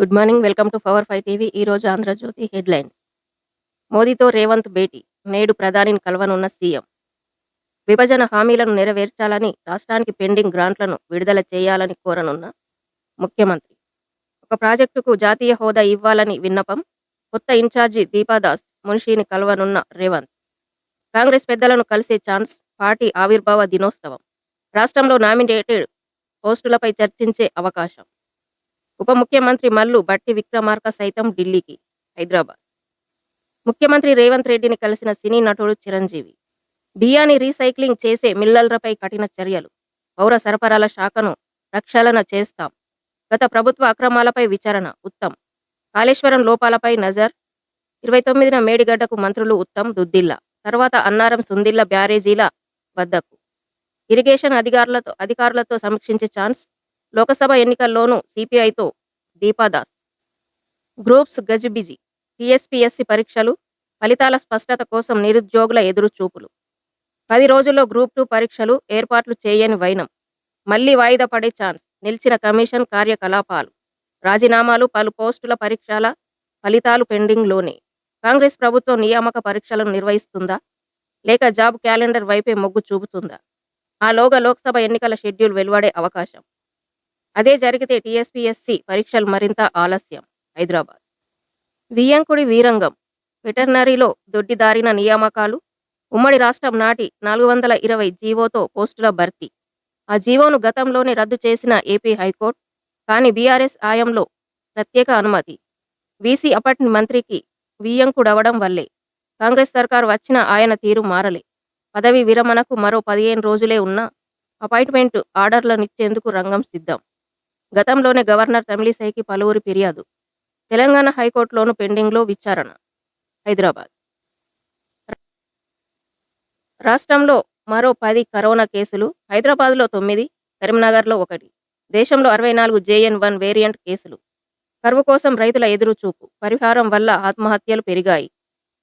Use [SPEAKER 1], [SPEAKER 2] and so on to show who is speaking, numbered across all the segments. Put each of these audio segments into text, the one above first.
[SPEAKER 1] Good morning welcome to power five TV. ఈరోజు Andhra Jyothi headlines మోదీతో రేవంత్ భేటీ నేడు ప్రధానిని కలవనున్న సీఎం. విభజన హామీలను నెరవేర్చాలని రాష్ట్రానికి పెండింగ్ గ్రాంట్లను విడుదల చేయాలని కోరనున్న ముఖ్యమంత్రి. ఒక ప్రాజెక్టుకు జాతీయ హోదా ఇవ్వాలని విన్నపం కొత్త ఇన్ఛార్జి దీపాదాస్ మున్షిని కలవనున్న రేవంత్. కాంగ్రెస్ పెద్దలను కలిసే ఛాన్స్ పార్టీ ఆవిర్భావ దినోత్సవం. రాష్ట్రంలో నామినేటెడ్ పోస్టులపై చర్చించే అవకాశం. ఉప ముఖ్యమంత్రి మల్లు బట్టి విక్రమార్క సైతం ఢిల్లీకి హైదరాబాద్. ముఖ్యమంత్రి రేవంత్ రెడ్డిని కలిసిన సినీ నటుడు చిరంజీవి. బియ్యాన్ని రీసైక్లింగ్ చేసే మిల్లర్లపై కఠిన చర్యలు. పౌర సరఫరాల శాఖను ప్రక్షాళన చేస్తాం. గత ప్రభుత్వ అక్రమాలపై విచారణ ఉత్తమ్. కాళేశ్వరం లోపాలపై నజర్. ఇరవై తొమ్మిదిన మేడిగడ్డకు మంత్రులు ఉత్తమ్ దుద్దిల్లా. తర్వాత అన్నారం సుందిల్ల బ్యారేజీల వద్దకు. ఇరిగేషన్ అధికారులతో అధికారులతో సమీక్షించే ఛాన్స్. లోకసభ ఎన్నికల్లోనూ సిపిఐతో దీపాదాస్. గ్రూప్స్ గజిబిజి టీఎస్పీఎస్సీ పరీక్షలు ఫలితాల స్పష్టత కోసం నిరుద్యోగుల ఎదురుచూపులు. పది రోజుల్లో గ్రూప్ టూ పరీక్షలు ఏర్పాట్లు చేయని వైనం. మళ్ళీ వాయిదా పడే ఛాన్స్ నిలిచిన కమిషన్ కార్యకలాపాలు. రాజీనామాలు పలు పోస్టుల పరీక్షల ఫలితాలు పెండింగ్లోనే. కాంగ్రెస్ ప్రభుత్వం నియామక పరీక్షలను నిర్వహిస్తుందా? లేక జాబ్ క్యాలెండర్ వైపే మొగ్గు చూపుతుందా? ఆలోగా లోక్సభ ఎన్నికల షెడ్యూల్ వెలువడే అవకాశం. అదే జరిగితే టీఎస్పీఎస్సీ పరీక్షలు మరింత ఆలస్యం. హైదరాబాద్. వియ్యంకుడి వీరంగం. వెటర్నరీలో దొడ్డిదారిన నియామకాలు. ఉమ్మడి రాష్ట్రం నాటి నాలుగు వందల ఇరవై జీవోతో పోస్టుల భర్తీ. ఆ జీవోను గతంలోనే రద్దు చేసిన ఏపీ హైకోర్టు. కానీ బీఆర్ఎస్ ఆయంలో ప్రత్యేక అనుమతి. వీసీ అప్పటి మంత్రికి వియ్యంకుడవడం వల్లే. కాంగ్రెస్ సర్కార్ వచ్చిన ఆయన తీరు మారలే. పదవి విరమణకు మరో పదిహేను రోజులే ఉన్నా అపాయింట్మెంట్ ఆర్డర్లనిచ్చేందుకు రంగం సిద్ధం. గతంలోనే గవర్నర్ తమిళిసైకి పలువురు ఫిర్యాదు. తెలంగాణ హైకోర్టులోను పెండింగ్లో విచారణ. హైదరాబాద్. రాష్ట్రంలో మరో పది కరోనా కేసులు హైదరాబాద్లో తొమ్మిది కరీంనగర్లో ఒకటి. దేశంలో అరవై నాలుగు జేఎన్ వన్ వేరియంట్ కేసులు. కరువు కోసం రైతుల ఎదురుచూపు పరిహారం వల్ల ఆత్మహత్యలు పెరిగాయి.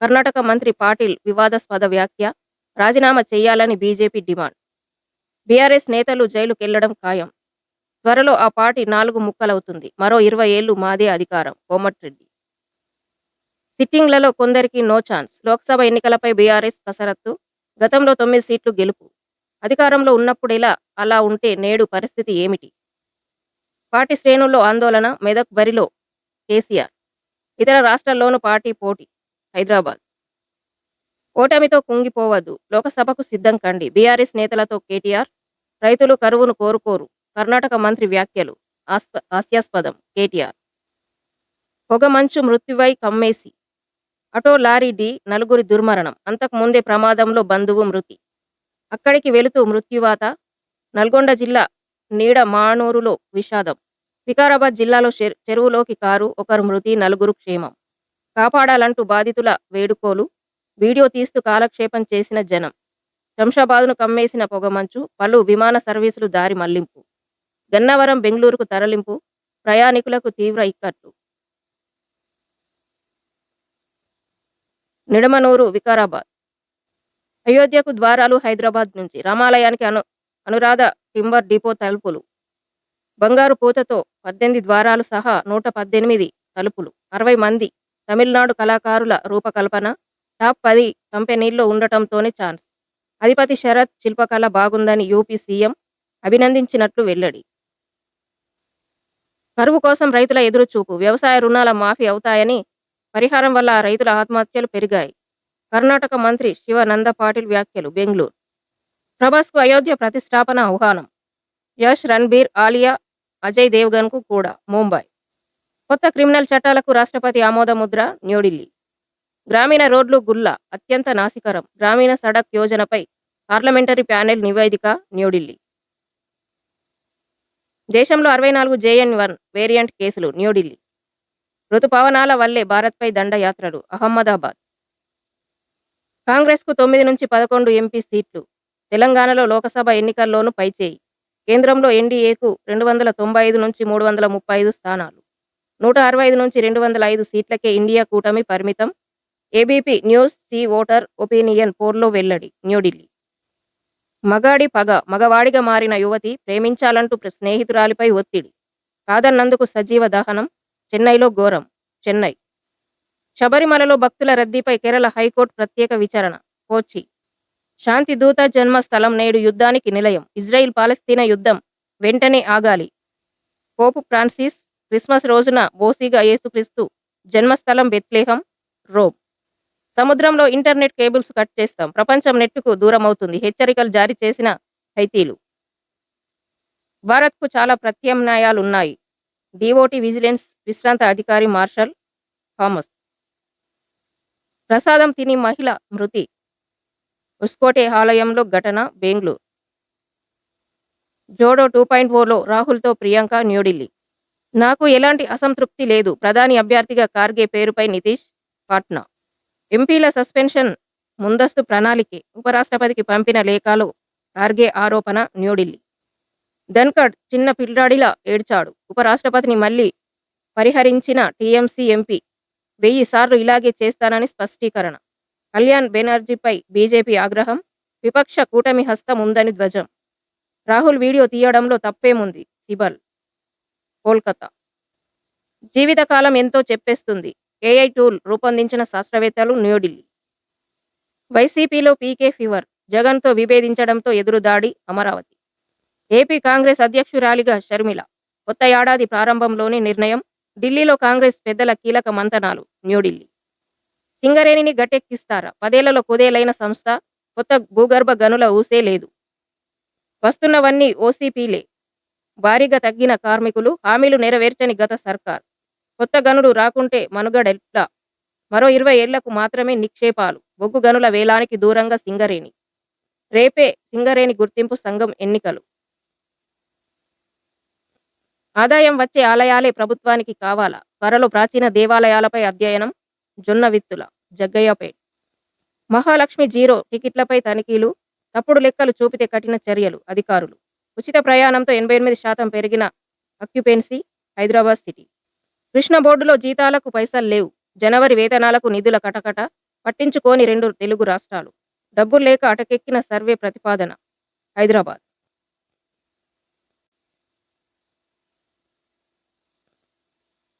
[SPEAKER 1] కర్ణాటక మంత్రి పాటిల్ వివాదాస్పద వ్యాఖ్య రాజీనామా చేయాలని బీజేపీ డిమాండ్. బీఆర్ఎస్ నేతలు జైలుకెళ్ళడం ఖాయం. త్వరలో ఆ పార్టీ నాలుగు ముక్కలవుతుంది. మరో ఇరవై ఏళ్ళు మాదే అధికారం. కోమటిరెడ్డి సిట్టింగ్లలో కొందరికి నో ఛాన్స్. లోక్సభ ఎన్నికలపై బీఆర్ఎస్ కసరత్తు. గతంలో తొమ్మిది సీట్లు గెలుపు. అధికారంలో ఉన్నప్పుడెలా అలా ఉంటే నేడు పరిస్థితి ఏమిటి? పార్టీ శ్రేణుల్లో ఆందోళన మెదక్ బరిలో కేసీఆర్. ఇతర రాష్ట్రాల్లోనూ పార్టీ పోటీ. హైదరాబాద్. ఓటమితో కుంగిపోవద్దు. లోకసభకు సిద్ధం కండి. బీఆర్ఎస్ నేతలతో కేటీఆర్. రైతులు కరువును కోరుకోరు. కర్ణాటక మంత్రి వ్యాఖ్యలు. హాస్యాస్పదం. కేటీఆర్. పొగ మంచు మృత్యువై కమ్మేసి. అటో లారీ డి నలుగురి దుర్మరణం. అంతకు ముందే ప్రమాదంలో బంధువు మృతి. అక్కడికి వెళుతూ మృత్యువాత నల్గొండ జిల్లా నీడ మానూరులో విషాదం. వికారాబాద్ జిల్లాలో చెరువులోకి కారు ఒకరు మృతి నలుగురు క్షేమం. కాపాడాలంటూ బాధితుల వేడుకోలు. వీడియో తీస్తూ కాలక్షేపం చేసిన జనం. శంషాబాద్ను కమ్మేసిన పొగమంచు పలు విమాన సర్వీసులు దారి మళ్ళింపు. గన్నవరం బెంగళూరుకు తరలింపు ప్రయాణికులకు తీవ్ర ఇక్కట్లు నిడమనూరు వికారాబాద్. అయోధ్యకు ద్వారాలు హైదరాబాద్ నుంచి రామాలయానికి అను అనురాధ టింబర్ డిపో తలుపులు. బంగారు పూతతో పద్దెనిమిది ద్వారాలు సహా నూట పద్దెనిమిది తలుపులు. అరవై మంది తమిళనాడు కళాకారుల రూపకల్పన టాప్ పది కంపెనీల్లో ఉండటంతోనే ఛాన్స్. అధిపతి శరత్ శిల్పకళ బాగుందని యూపీ సీఎం అభినందించినట్లు వెల్లడి. కరువు కోసం రైతుల ఎదురుచూపు. వ్యవసాయ రుణాల మాఫీ అవుతాయని పరిహారం వల్ల ఆ రైతుల ఆత్మహత్యలు పెరిగాయి. కర్ణాటక మంత్రి శివనంద పాటిల్ వ్యాఖ్యలు బెంగళూరు. ప్రభాస్కు అయోధ్య ప్రతిష్టాపన ఆహ్వానం యష్ రణ్బీర్ ఆలియా అజయ్ దేవ్గన్కు కూడా ముంబై. కొత్త క్రిమినల్ చట్టాలకు రాష్ట్రపతి ఆమోద ముద్ర న్యూఢిల్లీ. గ్రామీణ రోడ్లు గుల్ల అత్యంత నాసికరం. గ్రామీణ సడక్ యోజనపై పార్లమెంటరీ ప్యానెల్ నివేదిక న్యూఢిల్లీ. దేశంలో అరవై నాలుగు జేఎన్ వన్ వేరియంట్ కేసులు న్యూఢిల్లీ. ఋతుపవనాల వల్లే భారత్పై దండయాత్రలు అహ్మదాబాద్. కాంగ్రెస్కు తొమ్మిది నుంచి పదకొండు ఎంపీ సీట్లు తెలంగాణలో లోకసభ ఎన్నికల్లోనూ పైచేయి. కేంద్రంలో ఎన్డీఏకు రెండు వందల తొంభై ఐదు నుంచి మూడు వందల ముప్పై ఐదు స్థానాలు. నూట అరవై ఐదు నుంచి రెండు వందల ఐదు సీట్లకే ఇండియా కూటమి పరిమితం. ABP news C voter opinion పోర్లో వెల్లడి న్యూఢిల్లీ. మగాడి పగ మగవాడిగా మారిన యువతి ప్రేమించాలంటూ స్నేహితురాలిపై ఒత్తిడి. కాదన్నందుకు సజీవ దహనం చెన్నైలో ఘోరం చెన్నై. శబరిమలలో భక్తుల రద్దీపై కేరళ హైకోర్టు ప్రత్యేక విచారణ కోచి. శాంతి దూత జన్మస్థలం నేడు యుద్ధానికి నిలయం. ఇజ్రాయిల్ పాలస్తీనా యుద్ధం వెంటనే ఆగాలి. పోపు ఫ్రాన్సిస్ క్రిస్మస్ రోజున బోసిగా యేసుక్రీస్తు జన్మస్థలం బెత్లేహం రోమ్. సముద్రంలో ఇంటర్నెట్ కేబుల్స్ కట్ చేస్తాం. ప్రపంచం నెట్కు దూరం అవుతుంది. హెచ్చరికలు జారీ చేసిన హైతీలు. భారత్కు చాలా ప్రత్యామ్నాయాలు ఉన్నాయి. డిఓటి విజిలెన్స్ విశ్రాంత అధికారి మార్షల్ థామస్. ప్రసాదం తిని మహిళ మృతి. ఉస్కోటే ఆలయంలో ఘటన బెంగళూరు. జోడో టూ పాయింట్ ఓలో రాహుల్తో ప్రియాంక న్యూఢిల్లీ. నాకు ఎలాంటి అసంతృప్తి లేదు. ప్రధాని అభ్యర్థిగా కార్గే పేరుపై నితీష్ పాట్నా. ఎంపీల సస్పెన్షన్ ముందస్తు ప్రణాళికే ఉపరాష్ట్రపతికి పంపిన లేఖలు ఖార్గే ఆరోపణ న్యూఢిల్లీ. ధన్కడ్ చిన్న పిల్లాడిలా ఏడ్చాడు. ఉపరాష్ట్రపతిని మళ్ళీ పరిహరించిన టీఎంసీ ఎంపీ వెయ్యి సార్లు ఇలాగే చేస్తానని స్పష్టీకరణ. కళ్యాణ్ బెనర్జీపై బీజేపీ ఆగ్రహం విపక్ష కూటమి హస్తం ఉందని ధ్వజం. రాహుల్ వీడియో తీయడంలో తప్పేముంది? సిబల్. కోల్కతా. జీవితకాలం ఎంతో చెప్పేస్తుంది. ఏఐ టూల్ రూపొందించిన శాస్త్రవేత్తలు న్యూఢిల్లీ. వైసీపీలో పీకే ఫీవర్ జగన్తో విభేదించడంతో ఎదురుదాడి అమరావతి. ఏపీ కాంగ్రెస్ అధ్యక్షురాలిగా షర్మిల కొత్త ఏడాది ప్రారంభంలోనే నిర్ణయం ఢిల్లీలో కాంగ్రెస్ పెద్దల కీలక మంతనాలు న్యూఢిల్లీ. సింగరేణిని గట్టెక్కిస్తారా? పదేళ్ళలో కుదేలైన సంస్థ కొత్త భూగర్భ గనుల ఊసే లేదు. వస్తున్నవన్నీ ఓసీపీలే భారీగా తగ్గిన కార్మికులు హామీలు నెరవేర్చని గత సర్కార్. కొత్త గనులు రాకుంటే మనుగడెట్లా? మరో ఇరవై ఏళ్ళకు మాత్రమే నిక్షేపాలు. బొగ్గు గనుల వేలానికి దూరంగా సింగరేణి. రేపే సింగరేణి గుర్తింపు సంఘం ఎన్నికలు. ఆదాయం వచ్చే ఆలయాలే ప్రభుత్వానికి కావాలా? త్వరలో ప్రాచీన దేవాలయాలపై అధ్యయనం? జొన్న విత్తుల. జగ్గయ్యపేట్. మహాలక్ష్మి జీరో టికెట్లపై తనిఖీలు? తప్పుడు లెక్కలు చూపితే కఠిన చర్యలు? అధికారులు. ఉచిత ప్రయాణంతో ఎనభై ఎనిమిది శాతం పెరిగిన అక్యుపెన్సీ హైదరాబాద్ సిటీ. కృష్ణ బోర్డులో జీతాలకు పైసలు లేవు. జనవరి వేతనాలకు నిధుల కటకట పట్టించుకోని రెండు తెలుగు రాష్ట్రాలు. డబ్బులు లేక అటకెక్కిన సర్వే ప్రతిపాదన. హైదరాబాద్.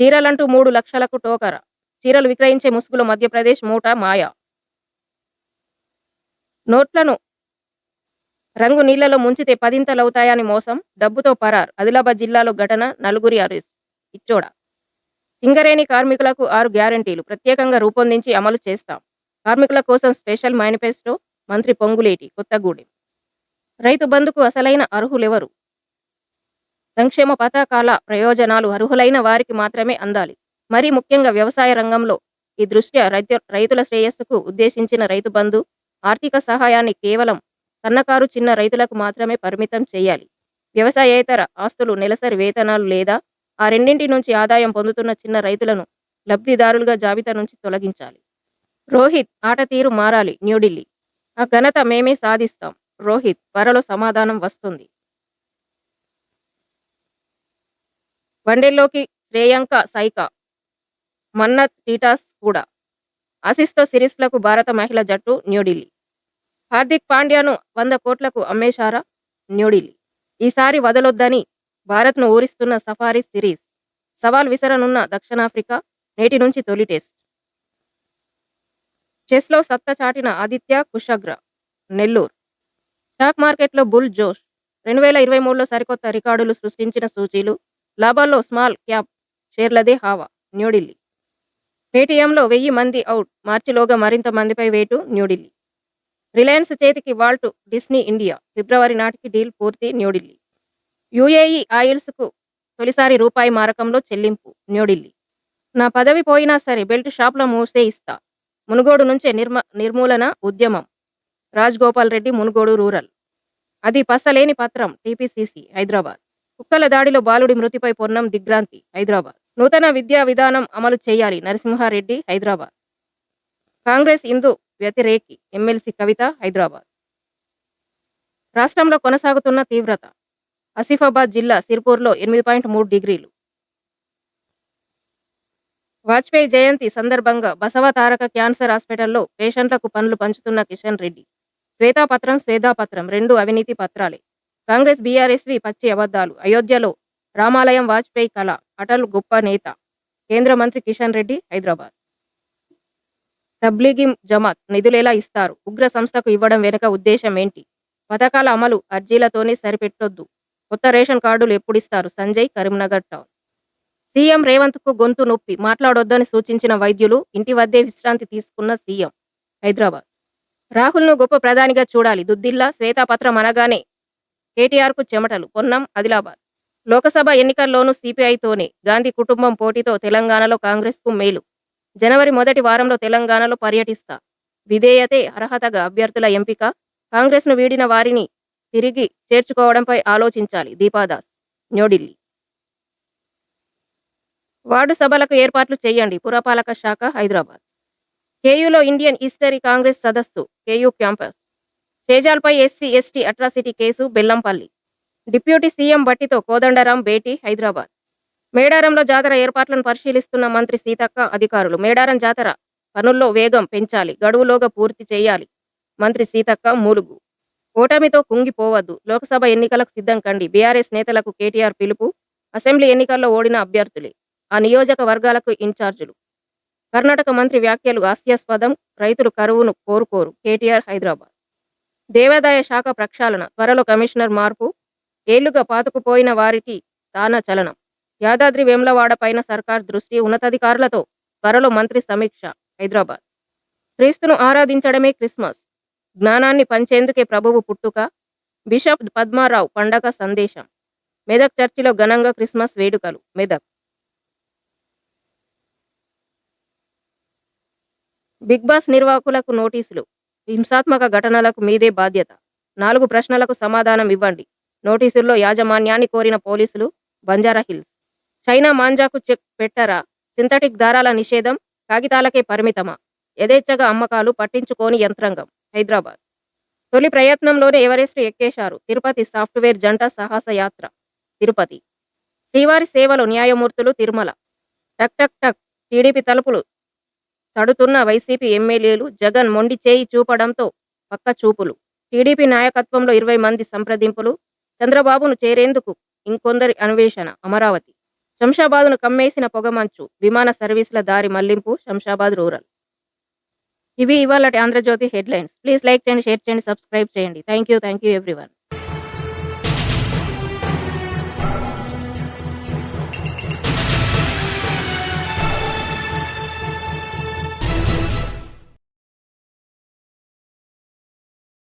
[SPEAKER 1] చీరలంటూ మూడు లక్షలకు టోకర. చీరలు విక్రయించే ముసుగులో మధ్యప్రదేశ్ మూట మాయా. నోట్లను రంగు నీళ్ళలో ముంచితే పదింతలవుతాయని మోసం. డబ్బుతో పరార్. ఆదిలాబాద్ జిల్లాలో ఘటన నలుగురి అరెస్ట్. ఇచ్చోడా? సింగరేణి కార్మికులకు ఆరు గ్యారంటీలు ప్రత్యేకంగా రూపొందించి అమలు చేస్తాం. కార్మికుల కోసం స్పెషల్ మేనిఫెస్టో మంత్రి పొంగులేటి కొత్తగూడెం. రైతు బంధుకు అసలైన అర్హులెవరు? సంక్షేమ పథకాల ప్రయోజనాలు అర్హులైన వారికి మాత్రమే అందాలి. మరీ ముఖ్యంగా వ్యవసాయ రంగంలో ఈ దృష్ట్యా రైతు రైతుల శ్రేయస్సుకు ఉద్దేశించిన రైతు బంధు ఆర్థిక సహాయాన్ని కేవలం సన్నకారు చిన్న రైతులకు మాత్రమే పరిమితం చేయాలి. వ్యవసాయేతర ఆస్తులు నెలసరి వేతనాలు లేదా ఆ రెండింటి నుంచి ఆదాయం పొందుతున్న చిన్న రైతులను లబ్ధిదారులుగా జాబితా నుంచి తొలగించాలి. రోహిత్ ఆట తీరు మారాలి న్యూఢిల్లీ. ఆ ఘనత మేమే సాధిస్తాం. రోహిత్ త్వరలో సమాధానం వస్తుంది. వన్డేల్లోకి శ్రేయాంక సైక మన్నత్ టీటాస్ కూడా. ఆసిస్తో సిరీస్లకు భారత మహిళ జట్టు న్యూఢిల్లీ. హార్దిక్ పాండ్యాను వంద కోట్లకు అమ్మేశారా? న్యూఢిల్లీ. ఈసారి వదలొద్దని భారత్ను ఊరిస్తున్న సఫారీ సిరీస్ సవాల్ విసరనున్న దక్షిణాఫ్రికా నేటి నుంచి తొలి టెస్ట్. చెస్లో సత్తా చాటిన ఆదిత్య కుషగ్ర నెల్లూరు. స్టాక్ మార్కెట్లో బుల్ జోష్ రెండు వేల ఇరవై మూడులో సరికొత్త రికార్డులు సృష్టించిన సూచీలు లాభాల్లో స్మాల్ క్యాప్ షేర్లదే హావా న్యూఢిల్లీ. పేటీఎంలో వెయ్యి మంది అవుట్ మార్చిలోగా మరింత మందిపై వేటు న్యూఢిల్లీ. రిలయన్స్ చేతికి వాల్ట్ డిస్నీ ఇండియా ఫిబ్రవరి నాటికి డీల్ పూర్తి న్యూఢిల్లీ. యుఏఈ ఆయిల్స్కు తొలిసారి రూపాయి మారకంలో చెల్లింపు న్యూఢిల్లీ. నా పదవి పోయినా సరే బెల్ట్ షాప్లో మూసే ఇస్తా. మునుగోడు నుంచే నిర్మ నిర్మూలన ఉద్యమం. రాజ్గోపాల్ రెడ్డి మునుగోడు రూరల్. అది పసలేని పత్రం టీపీసీసీ హైదరాబాద్. కుక్కల దాడిలో బాలుడి మృతిపై పొన్నం దిగ్రాంతి హైదరాబాద్. నూతన విద్యా విధానం అమలు చేయాలి నరసింహారెడ్డి హైదరాబాద్. కాంగ్రెస్ ఇందు వ్యతిరేకి ఎమ్మెల్సీ కవిత హైదరాబాద్. రాష్ట్రంలో కొనసాగుతున్న తీవ్రత. ఆసిఫాబాద్ జిల్లా సిర్పూర్లో ఎనిమిది పాయింట్ మూడు డిగ్రీలు. వాజ్పేయి జయంతి సందర్భంగా బసవ తారక క్యాన్సర్ హాస్పిటల్లో పేషెంట్లకు పనులు పంచుతున్న కిషన్ రెడ్డి. శ్వేతాపత్రం శ్వేతాపత్రం రెండు అవినీతి పత్రాలే. కాంగ్రెస్ బీఆర్ఎస్వి పచ్చి అబద్ధాలు. అయోధ్యలో రామాలయం వాజ్పేయి కళ అటల్ గొప్ప నేత. కేంద్ర మంత్రి కిషన్ రెడ్డి హైదరాబాద్. తబ్లీగీ జమాత్ నిధులెలా ఇస్తారు? ఉగ్ర సంస్థకు ఇవ్వడం వెనుక ఉద్దేశం ఏంటి? పథకాల అమలు అర్జీలతోనే సరిపెట్టొద్దు. కొత్త రేషన్ కార్డులు ఎప్పుడిస్తారు సంజయ్ కరీంనగర్ టౌన్. సీఎం రేవంత్కు గొంతు నొప్పి. మాట్లాడొద్దని సూచించిన వైద్యులు ఇంటి వద్దే విశ్రాంతి తీసుకున్న సీఎం హైదరాబాద్. రాహుల్ను గొప్ప ప్రధానిగా చూడాలి. దుద్దిల్లా శ్వేతాపత్రం అనగానే కేటీఆర్కు చెమటలు. పొన్నం ఆదిలాబాద్. లోకసభ ఎన్నికల్లోనూ సిపిఐతోనే గాంధీ కుటుంబం పోటీతో తెలంగాణలో కాంగ్రెస్కు మేలు. జనవరి మొదటి వారంలో తెలంగాణలో పర్యటిస్తా. విధేయతే అర్హతగా అభ్యర్థుల ఎంపిక. కాంగ్రెస్ను వీడిన వారిని తిరిగి చేర్చుకోవడంపై ఆలోచించాలి. దీపాదాస్ న్యూఢిల్లీ. వార్డు సభలకు ఏర్పాట్లు చేయండి. పురపాలక శాఖ హైదరాబాద్. కేయూలో ఇండియన్ హిస్టరీ కాంగ్రెస్ సదస్సు KU campus. తేజాల్పై SC ST atrocity case Bellampalli. Deputy CM బట్టితో Kodandaram భేటీ హైదరాబాద్. మేడారంలో జాతర ఏర్పాట్లను పరిశీలిస్తున్న మంత్రి సీతక్క అధికారులు మేడారం జాతర పనుల్లో వేగం పెంచాలి. గడువులోగా పూర్తి చేయాలి. మంత్రి సీతక్క మూలుగు. ఓటమితో కుంగిపోవద్దు. లోక్సభ ఎన్నికలకు సిద్ధం కండి. బీఆర్ఎస్ నేతలకు కేటీఆర్ పిలుపు అసెంబ్లీ ఎన్నికల్లో ఓడిన అభ్యర్థులే. ఆ నియోజకవర్గాలకు ఇన్ఛార్జీలు. కర్ణాటక మంత్రి వ్యాఖ్యలు హాస్యాస్పదం. రైతులు కరువును కోరుకోరు. కేటీఆర్ హైదరాబాద్. దేవాదాయ శాఖ ప్రక్షాళన. త్వరలో కమిషనర్ మార్పు. ఏళ్ళుగా పాతుకుపోయిన వారికి స్థాన చలనం. యాదాద్రి వేములవాడ పైన సర్కార్ దృష్టి ఉన్నతాధికారులతో త్వరలో మంత్రి సమీక్ష హైదరాబాద్. క్రీస్తును ఆరాధించడమే క్రిస్మస్. జ్ఞానాన్ని పంచేందుకే ప్రభువు పుట్టుక బిషప్ పద్మారావు పండగ సందేశం. మెదక్ చర్చిలో ఘనంగా క్రిస్మస్ వేడుకలు. మెదక్. బిగ్ బాస్ నిర్వాహకులకు నోటీసులు. హింసాత్మక ఘటనలకు మీదే బాధ్యత. నాలుగు ప్రశ్నలకు సమాధానం ఇవ్వండి. నోటీసుల్లో యాజమాన్యాన్ని కోరిన పోలీసులు బంజారా హిల్స్. చైనా మాంజాకు చెక్ పెట్టరా? సింథటిక్ దారాల నిషేధం కాగితాలకే పరిమితమా? యథేచ్ఛగా అమ్మకాలు పట్టించుకోని యంత్రాంగం. హైదరాబాద్. తొలి ప్రయత్నంలోనే ఎవరెస్ట్ ఎక్కేశారు? తిరుపతి సాఫ్ట్వేర్ జంట సాహస యాత్ర. తిరుపతి. శ్రీవారి సేవలో న్యాయమూర్తులు తిరుమల. టక్ టక్ టక్. టీడీపీ తలుపులు తడుతున్న వైసీపీ ఎమ్మెల్యేలు జగన్ మొండి చేయి చూపడంతో పక్క చూపులు. టీడీపీ నాయకత్వంలో ఇరవై మంది సంప్రదింపులు. చంద్రబాబును చేరేందుకు ఇంకొందరి అన్వేషణ. అమరావతి. శంషాబాద్ను కమ్మేసిన పొగమంచు. విమాన సర్వీసుల దారి మళ్ళింపు. శంషాబాద్ రూరల్. ఇవి ఇవాళ ఆంధ్రజ్యోతి హెడ్లైన్స్. ప్లీజ్ లైక్ చేయండి షేర్ చేయండి సబ్స్క్రైబ్ చేయండి. Thank you thank you everyone.